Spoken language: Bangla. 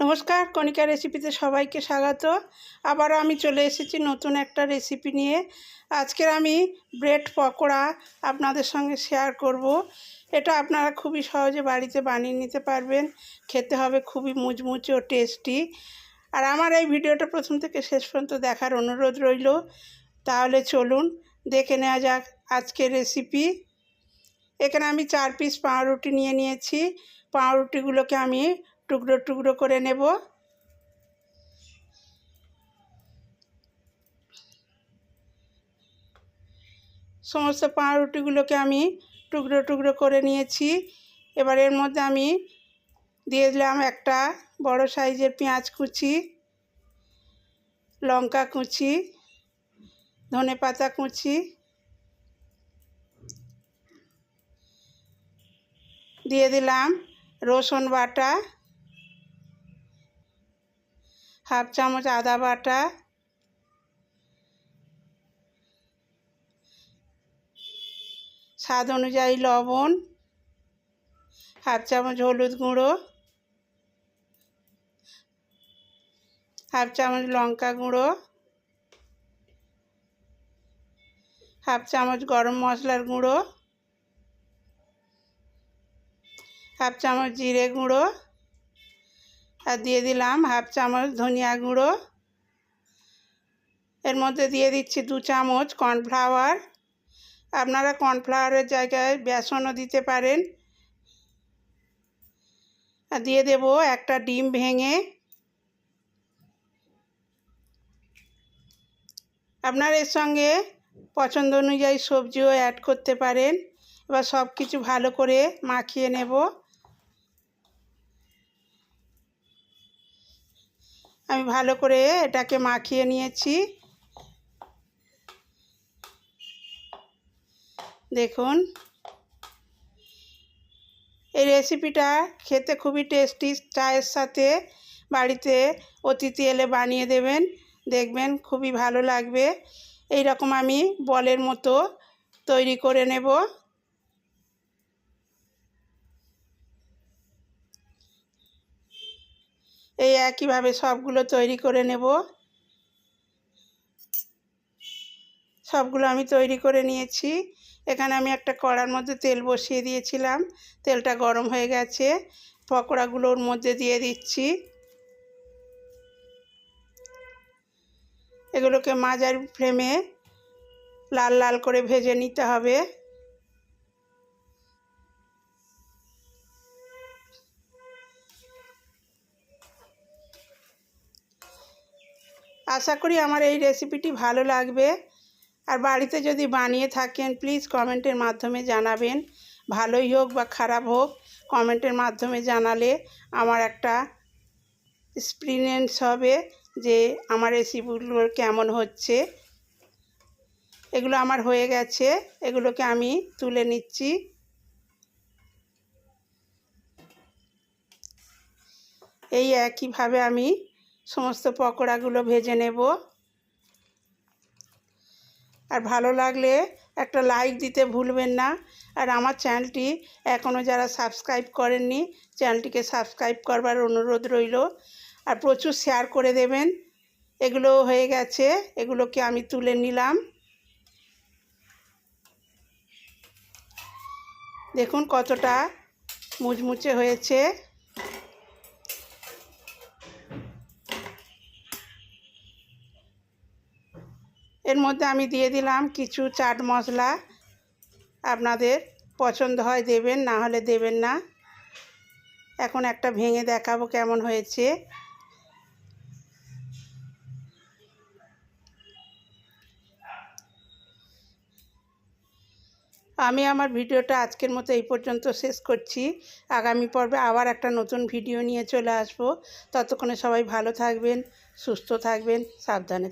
নমস্কার, কণিকা রেসিপিতে সবাইকে স্বাগত। আবারও আমি চলে এসেছি নতুন একটা রেসিপি নিয়ে। আজকের আমি ব্রেড পকোড়া আপনাদের সঙ্গে শেয়ার করব। এটা আপনারা খুবই সহজে বাড়িতে বানিয়ে নিতে পারবেন। খেতে হবে খুবই মুচমুচে ও টেস্টি আর আমার এই ভিডিওটা প্রথম থেকে শেষ পর্যন্ত দেখার অনুরোধ রইল। তাহলে চলুন, দেখে নেওয়া যাক আজকের রেসিপি এখানে আমি চার পিস পাউরুটি নিয়ে নিয়েছি। পাউরুটিগুলোকে আমি টুকরো টুকরো করে নেব। সমস্ত পাউরুটিগুলোকে আমি টুকরো টুকরো করে নিয়েছি। এবার এর মধ্যে আমি দিয়ে দিলাম একটা বড় সাইজের পেঁয়াজ কুচি, লঙ্কা কুচি, ধনে পাতা কুচি, দিয়ে দিলাম রসুন বাটা হাফ চামচ আদা বাটা, স্বাদ অনুযায়ী লবণ, হাফ চামচ হলুদ গুঁড়ো, হাফ চামচ লঙ্কা গুঁড়ো, হাফ চামচ গরম মশলার গুঁড়ো, হাফ চামচ জিরে গুঁড়ো আর দিয়ে দিলাম হাফ চামচ ধনিয়া গুঁড়ো। এর মধ্যে দিয়ে দিচ্ছি দু চামচ কর্নফ্লাওয়ার। আপনারা কর্নফ্লাওয়ারের জায়গায় বেসনও দিতে পারেন। আর দিয়ে দেব একটা ডিম ভেঙে। আপনার এর সঙ্গে পছন্দ অনুযায়ী সবজিও অ্যাড করতে পারেন। এবার সব কিছু ভালো করে মাখিয়ে নেব। আমি ভালো করে এটাকে মাখিয়ে নিয়েছি। দেখুন। এই রেসিপিটা খেতে খুবই টেস্টি, চায়ের সাথে বাড়িতে অতিথি এলে বানিয়ে দেবেন। দেখবেন খুবই ভালো লাগবে। এই রকম আমি বলের মতো তৈরি করে নেব। এই একইভাবে সবগুলো তৈরি করে নেব। সবগুলো আমি তৈরি করে নিয়েছি। এখানে আমি একটা কড়ার মধ্যে তেল বসিয়ে দিয়েছিলাম। তেলটা গরম হয়ে গেছে। পকোড়াগুলোর মধ্যে দিয়ে দিচ্ছি। এগুলোকে মাজার ফ্লেমে লাল লাল করে ভেজে নিতে হবে। আশা করি আমার এই রেসিপিটি ভালো লাগবে। আর বাড়িতে যদি বানিয়ে থাকেন প্লিজ কমেন্টের মাধ্যমে জানাবেন। ভালোই হোক বা খারাপ হোক কমেন্টের মাধ্যমে জানালে আমার একটা এক্সপিরিয়েন্স হবে যে আমার রেসিপিগুলো কেমন হচ্ছে। এগুলো আমার হয়ে গেছে, এগুলোকে আমি তুলে নিচ্ছি। এই একইভাবে আমি সমস্ত পকোড়াগুলো ভেজে নেব। আর ভালো লাগলে একটা লাইক দিতে ভুলবেন না। আর আমার চ্যানেলটি এখনও যারা সাবস্ক্রাইব করেননি চ্যানেলটিকে সাবস্ক্রাইব করবার অনুরোধ রইল। আর প্রচুর শেয়ার করে দেবেন। এগুলো হয়ে গেছে, এগুলোকে আমি তুলে নিলাম। দেখুন কতটা মুচমুচে হয়েছে। এর মধ্যে আমি দিয়ে দিলাম কিছু চাট মশলা। আপনাদের পছন্দ হয় দেবেন, না হলে দেবেন না। এখন একটা ভেঙে দেখাবো কেমন হয়েছে। আমি আমার ভিডিওটা আজকের মতো এই পর্যন্ত শেষ করছি। আগামী পর্বে আবার একটা নতুন ভিডিও নিয়ে চলে আসব। ততক্ষণে সবাই ভালো থাকবেন, সুস্থ থাকবেন, সাবধানে